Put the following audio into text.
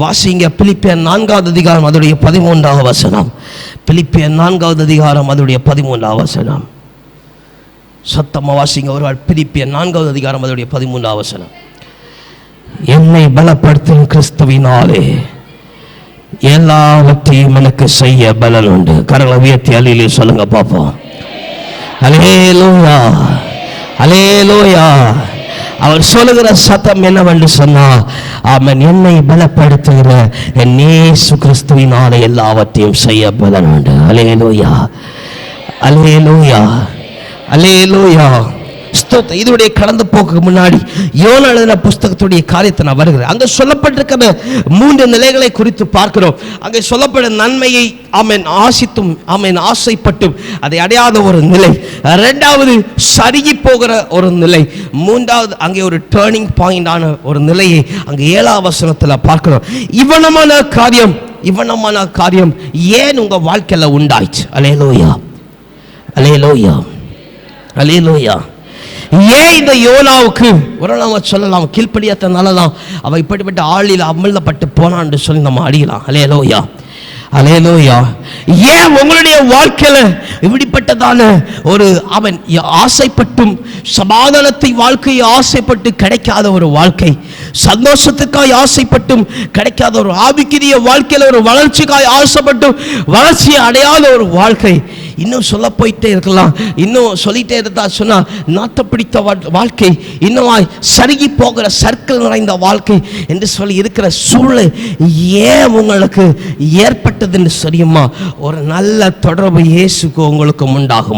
வாசிங்க பிலிப்பியன் நான்காவது அதிகாரம் அதோடைய பதிமூன்றாவது வசனம். பிலிப்பியர் நான்காவது அதிகாரம் அதோடைய பதிமூன்றாவது வசனம். சத்தமாக வாசிங்க ஒரு பிலிப்பியன் நான்காவது அதிகாரம் அதோடைய பதிமூன்றாவது வசனம். என்னை பலப்படுத்தும் கிறிஸ்துவினாலே எல்லாவற்றையும் எனக்கு செய்ய பலன் உண்டு. கரங்களை உயர்த்தி அலையிலே சொல்லுங்க பார்ப்போம். அலேயா அலே லோயா அவர் சொல்லுகிற சத்தம் என்னவென்று சொன்னா அவன் என்னை பலப்படுத்துகிற என் நேசு கிறிஸ்துவினால எல்லாவற்றையும் செய்ய பலன் உண்டு அலேலூயா அலே லோயா ஸ்தோத்த இதனுடைய கடந்து போக்கு முன்னாடி யோனா எழுதின புஸ்தகத்துடைய காரியத்தை நான் வருகிறேன். அங்கே சொல்லப்பட்டிருக்கிற மூன்று நிலைகளை குறித்து பார்க்கிறோம். அங்கே சொல்லப்பட்ட நன்மையை அவன் ஆசித்தும் அவன் ஆசைப்பட்டும். அதை அடையாத ஒரு நிலை. ரெண்டாவது சருகி போகிற ஒரு நிலை. மூன்றாவது அங்கே ஒரு டேர்னிங் பாயிண்டான ஒரு நிலையை அங்கே ஏழாம் வசனத்தில் பார்க்கிறோம். இவனமான காரியம் இவனமான காரியம் ஏன் உங்க வாழ்க்கையில உண்டாயிச்சு அலேலோயா அலேலோயா அலேலோயா ஏன் இந்த யோனாவுக்கு ஒரு நாம சொல்லலாம் கீழ்ப்படியாதனால தான் அவன் இப்படிப்பட்ட ஆளில் அமல்லப்பட்டு போனான்னு சொல்லி நம்ம அடியலாம் அலேலோயா அலையலோயா ஏன் உங்களுடைய வாழ்க்கையில் இப்படிப்பட்டதான ஒரு அவன் ஆசைப்பட்டும் சமாதானத்தை வாழ்க்கையை ஆசைப்பட்டு கிடைக்காத ஒரு வாழ்க்கை சந்தோஷத்துக்காய் ஆசைப்பட்டும் கிடைக்காத ஒரு ஆவிக்கிரிய வாழ்க்கையில் ஒரு வளர்ச்சிக்காய் ஆசைப்பட்டும் வளர்ச்சியை அடையாத ஒரு வாழ்க்கை இன்னும் சொல்ல போயிட்டே இருக்கலாம். இன்னும் சொல்லிட்டே இருந்தா சொன்னா நாத்த பிடித்த வாழ்க்கை இன்னும் சருகி போகிற சர்க்கிள் நிறைந்த வாழ்க்கை என்று சொல்லி இருக்கிற சூழ்நிலை ஏன் உங்களுக்கு ஏற்பட்டதுன்னு தெரியுமா ஒரு நல்ல தொடர்பு இயேசுக்கு உங்களுக்கு உண்டாகும்